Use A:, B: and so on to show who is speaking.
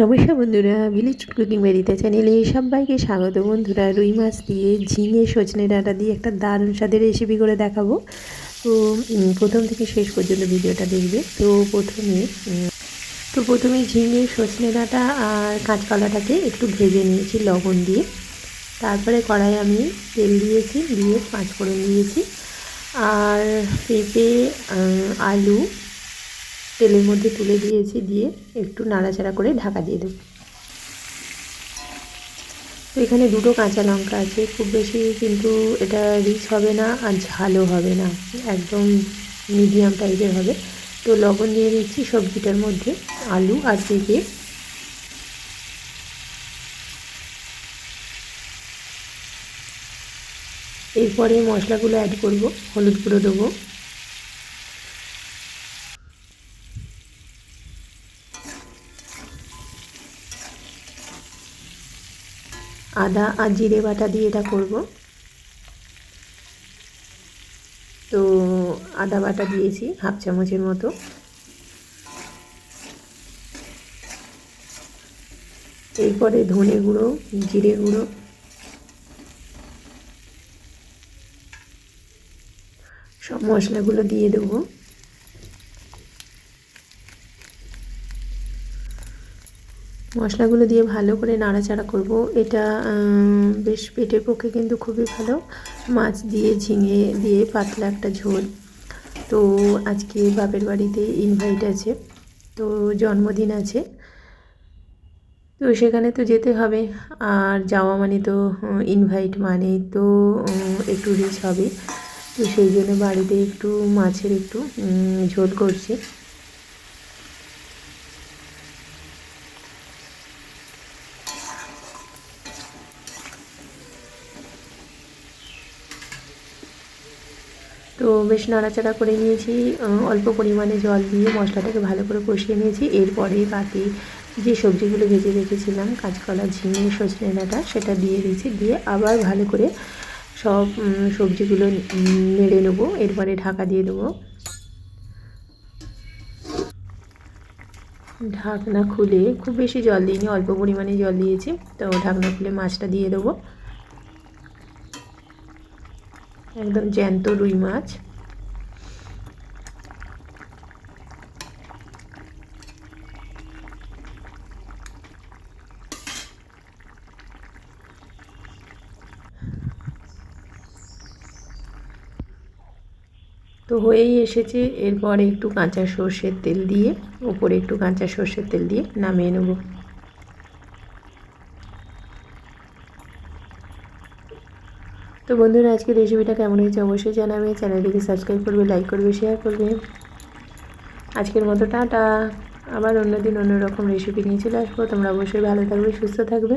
A: নমস্কার বন্ধুরা village cooking বাড়িতে চ্যানেলে সবাইকে স্বাগত বন্ধুরা। রুই মাছ দিয়ে ঝিঙে, সজনে ডাঁটা দিয়ে একটা দারুণ স্বাদের রেসিপি করে দেখাবো। তো প্রথম থেকে শেষ পর্যন্ত ভিডিওটা দেখবে। তো, প্রথমে তো প্রথমে ঝিঙে, সজনে ডাঁটা আর কাঁচকলাটাকে একটু ভেজে নিয়েছি লবণ দিয়ে। তারপরে কড়াই আমি তেল দিয়েছি, দিয়ে পাঁচ ফোড়ন দিয়েছি। আর পেঁপে আলু তেলের মধ্যে তুলে দিয়েছি, দিয়ে একটু নাড়াচাড়া করে ঢাকা দিয়ে দেবো। তো এখানে দুটো কাঁচা লঙ্কা আছে, খুব বেশি কিন্তু এটা রিচ হবে না আর ঝালও হবে না, একদম মিডিয়াম টাইপের হবে। তো লবণ দিয়ে দিচ্ছি সবজিটার মধ্যে আলু আর পেঁপে। এরপরে মশলাগুলো অ্যাড করব, হলুদ গুঁড়ো দেবো। আদা আর জিরে বাটা দিয়ে এটা করব। তো আদা বাটা দিয়েছি হাফ চামচের মতো। এরপরে ধনে গুঁড়ো, জিরে গুঁড়ো। সব মশলাগুলো দিয়ে দেবো। মশলাগুলো দিয়ে ভালো করে নাড়াচাড়া করব। এটা বেশ পেটের পক্ষে কিন্তু খুবই ভালো। মাছ দিয়ে ঝিঙে দিয়ে পাতলা একটা ঝোল। তো আজকে বাপের বাড়িতে ইনভাইট আছে। তো জন্মদিন আছে। তো সেখানে তো যেতে হবে। আর যাওয়া মানে তো ইনভাইট মানে তো একটু রিচ হবে। তো সেই জন্য বাড়িতে একটু মাছের একটু ঝোল করছি। তো বেশ নাড়াচাড়া করে নিয়েছি অল্প পরিমাণে জল দিয়ে মশলাটাকে ভালো করে কষিয়ে নিয়েছি। এরপরে বাকি যে সবজিগুলো ভেজে রেখেছিলাম, কাঁচকলা, ঝিঙে, সজনে ডাঁটা, সেটা দিয়ে দিয়েছি। দিয়ে আবার ভালো করে সব সবজিগুলো নেড়ে নেব। এরপরে ঢাকা দিয়ে দেবো। ঢাকনা খুলে খুব বেশি জল দিইনি, অল্প পরিমাণে জল দিয়েছি। তো ঢাকনা খুলে মাছটা দিয়ে দেবো। একদম জ্যান্ত রুই মাছ। তো হয়েই এসেছে, এরপরে একটু কাঁচা সর্ষের তেল দিয়ে উপরে একটু কাঁচা সর্ষের তেল দিয়ে নামিয়ে নেব। তো বন্ধুরা আজকে রেসিপিটা কেমন হয়েছে অবশ্যই জানাবে। চ্যানেলটিকে সাবস্ক্রাইব করবে লাইক করবে শেয়ার করবে। আজকের মতো টাটা। আবার অন্যদিন অন্যরকম রেসিপি নিয়ে চলে আসব। তোমরা অবশ্যই ভালো থাকবে, সুস্থ থাকবে।